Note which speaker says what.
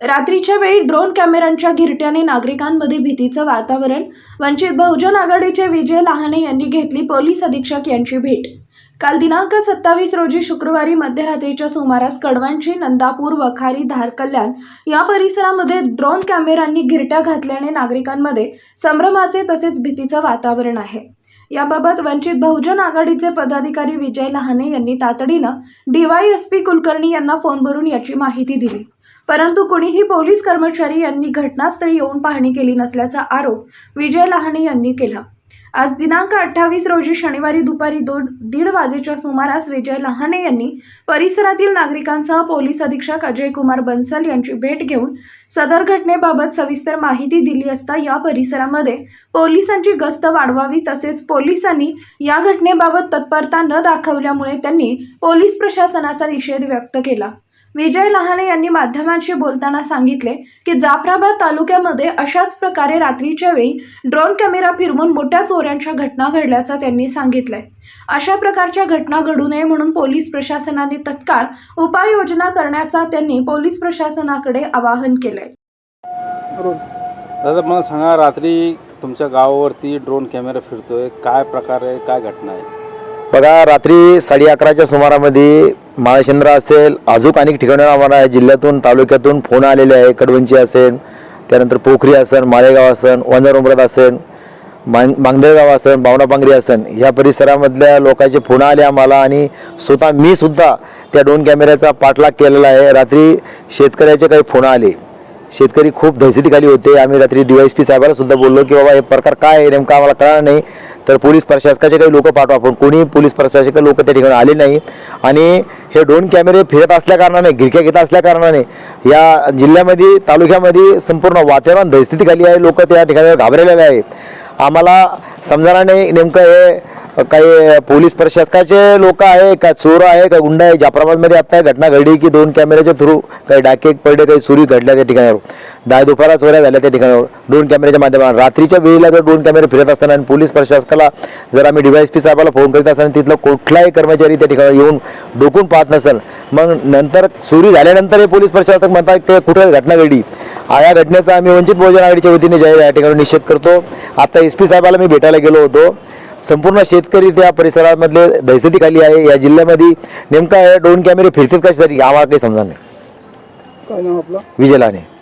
Speaker 1: रात्रीच्या वेळी ड्रोन कॅमेऱ्यांच्या घिरट्याने नागरिकांमध्ये भीतीचं वातावरण. वंचित बहुजन आघाडीचे विजय लहाने यांनी घेतली पोलीस अधीक्षक यांची भेट. काल दिनांक सत्तावीस रोजी शुक्रवारी मध्यरात्रीच्या सुमारास कडवांची नंदापूर वखारी धारकल्याण या परिसरामध्ये ड्रोन कॅमेऱ्यांनी घिरट्या घातल्याने नागरिकांमध्ये संभ्रमाचे तसेच भीतीचं वातावरण आहे. याबाबत वंचित बहुजन आघाडीचे पदाधिकारी विजय लहाने यांनी तातडीनं डीवायएसपी कुलकर्णी यांना फोनवरून याची माहिती दिली. परंतु कुणीही पोलीस कर्मचारी यांनी घटनास्थळी येऊन पाहणी केली नसल्याचा आरोप विजय लहाने यांनी केला. आज दिनांक अठ्ठावीस रोजी शनिवारी दुपारी दोन दीड वाजेच्या सुमारास विजय लहाने यांनी परिसरातील नागरिकांसह पोलीस अधीक्षक अजय कुमार बन्सल यांची भेट घेऊन सदर घटनेबाबत सविस्तर माहिती दिली असता या परिसरामध्ये पोलिसांची गस्त वाढवावी तसेच पोलिसांनी या घटनेबाबत तत्परता न दाखवल्यामुळे त्यांनी पोलीस प्रशासनाचा निषेध व्यक्त केला. विजय लहाने यांनी माध्यमांशी बोलताना सांगितले की जाफराबाद तालुक्यामध्ये अशाच प्रकारे रात्रीच्या वेळी ड्रोन कॅमेरा फिरवून मोठ्या चोऱ्यांच्या घटना घडल्याचं त्यांनी सांगितलंय. अशा प्रकारच्या घटना घडू नये म्हणून पोलीस प्रशासनाने तत्काळ उपाययोजना करण्याचा त्यांनी पोलीस प्रशासनाकडे आवाहन केलंय.
Speaker 2: दादा मला सांगा रात्री तुमच्या गावावरती ड्रोन कॅमेरा फिरतोय. काय प्रकार आहे? काय घटना आहे?
Speaker 3: बघा रात्री साडे अकराच्या सुमारामध्ये माळशेंद्र असेल अजूक अनेक ठिकाणी आम्हाला जिल्ह्यातून तालुक्यातून फोन आलेले आहे कडवंची असेल त्यानंतर पोखरी असेल माळेगाव असेल वंजारोमरत असेल मांग मांगदेगाव असेल बावणापांगरी असेल. ह्या परिसरामधल्या लोकांचे फोन आले आम्हाला आणि स्वतः मी सुद्धा त्या दोन कॅमेऱ्याचा पाठलाग केलेला आहे. रात्री शेतकऱ्याचे काही फोन आले. शेतकरी खूप दहशतीखाली होते. आम्ही रात्री डी एस पी साहेबाला सुद्धा बोललो की बाबा हे प्रकार काय आहे? नेमका आम्हाला कळणार नाही. तर पोलीस प्रशासकाचे काही लोक पाठवा पण कोणी पोलीस प्रशासक लोक त्या ठिकाणी आले नाही. आणि हे ड्रोन कॅमेरे फिरत असल्याकारणाने गिरक्या घेत असल्याकारणाने या जिल्ह्यामध्ये तालुक्यामध्ये संपूर्ण वातावरण दहशतीखाली आहे. लोक त्या ठिकाणी घाबरलेले आहेत. आम्हाला समजणार नाही नेमकं हे काही पोलीस प्रशासकाचे लोक आहे का चोर आहे का गुंड आहे जाफराबादमध्ये आता घटना घडली की दोन कॅमेऱ्याच्या थ्रू काही डाके पडले काही चोरी घडल्या त्या ठिकाणावर. दहा दुपारा चोऱ्या झाल्या त्या ठिकाणावर. दोन कॅमेऱ्याच्या माध्यमातून. रात्रीच्या वेळेला जर दोन कॅमेरे फिरत असताना आणि पोलीस प्रशासकाला जर आम्ही डीवायस पी साहेबाला फोन करीत असताना तिथला कुठलाही कर्मचारी त्या ठिकाणी येऊन डोकून पाहत नसेल मग नंतर चोरी झाल्यानंतर हे पोलीस प्रशासक म्हणतात की कुठे घटना घडली. या घटनेचा आम्ही वंचित बहुजन आघाडीच्या वतीने जाहीर या ठिकाणी निषेध करतो. आता एस पी साहेबाला मी भेटायला गेलो होतो. संपूर्ण शेतकरी त्या परिसरामधले दहशतीखाली आहे. या जिल्ह्यामध्ये नेमका ड्रोन कॅमेरे फिरतील कशासाठी? आम्हाला काही समजा नाही.
Speaker 2: काय नाव आपलं?
Speaker 3: विजय लाने